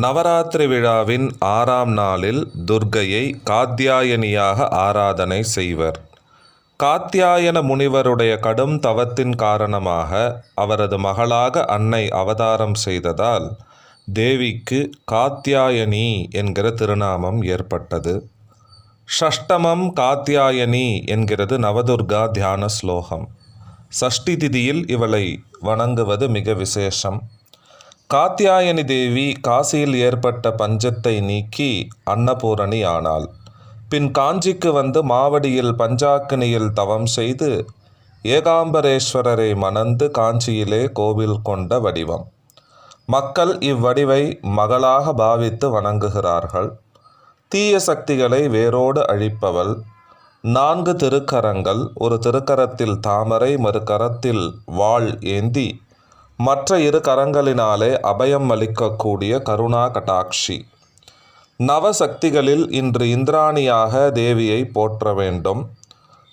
நவராத்திரி விழாவின் ஆறாம் நாளில் துர்க்கையை காத்தியாயனியாக ஆராதனை செய்வர். காத்தியாயன முனிவருடைய கடும் தவத்தின் காரணமாக அவரது மகளாக அன்னை அவதாரம் செய்ததால் தேவிக்கு காத்தியாயனி என்கிற திருநாமம் ஏற்பட்டது. ஷஷ்டமம் காத்தியாயனி என்கிறது நவதுர்கா தியான ஸ்லோகம். சஷ்டி திதியில் இவளை வணங்குவது மிக விசேஷம். காத்தியாயனி தேவி காசியில் ஏற்பட்ட பஞ்சத்தை நீக்கி அன்னபூரணி ஆனாள். பின் காஞ்சிக்கு வந்து மாவடியில் பஞ்சாக்கினியில் தவம் செய்து ஏகாம்பரேஸ்வரரை மணந்து காஞ்சியிலே கோவில் கொண்ட வடிவம். மக்கள் இவ்வடிவை மகளாக பாவித்து வணங்குகிறார்கள். தீய சக்திகளை வேரோடு அழிப்பவள். நான்கு திருக்கரங்கள் ஒரு திருக்கரத்தில் தாமரை மறுகரத்தில் வாள் ஏந்தி மற்ற இரு கரங்களினாலே அபயம் அளிக்கக்கூடிய கருணா கட்டாட்சி நவசக்திகளில் இன்று இந்திராணியாக தேவியை போற்ற வேண்டும்.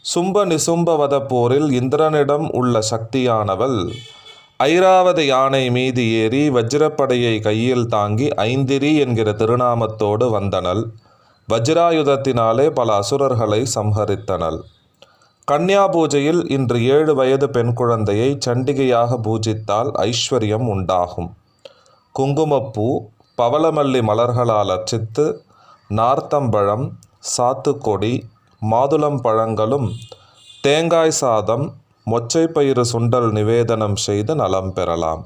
சும்ப நிசும்பவத போரில் இந்திரனிடம் உள்ள சக்தியானவள் ஐராவத யானை மீது ஏறி வஜ்ரப்படையை கையில் தாங்கி ஐந்திரி என்கிற திருநாமத்தோடு வந்தனள். வஜ்ராயுதத்தினாலே பல அசுரர்களை சம்ஹரித்தனள். கன்யா பூஜையில் இன்று ஏழு வயது பெண் குழந்தையை சண்டிகையாக பூஜித்தால் ஐஸ்வர்யம் உண்டாகும். குங்குமப்பூ பவளமல்லி மலர்களால் அர்ச்சித்து நார்த்தம்பழம் சாத்துக்கொடி மாதுளம் பழங்களும் தேங்காய் சாதம் மொச்சைப்பயிறு சுண்டல் நிவேதனம் செய்து நலம் பெறலாம்.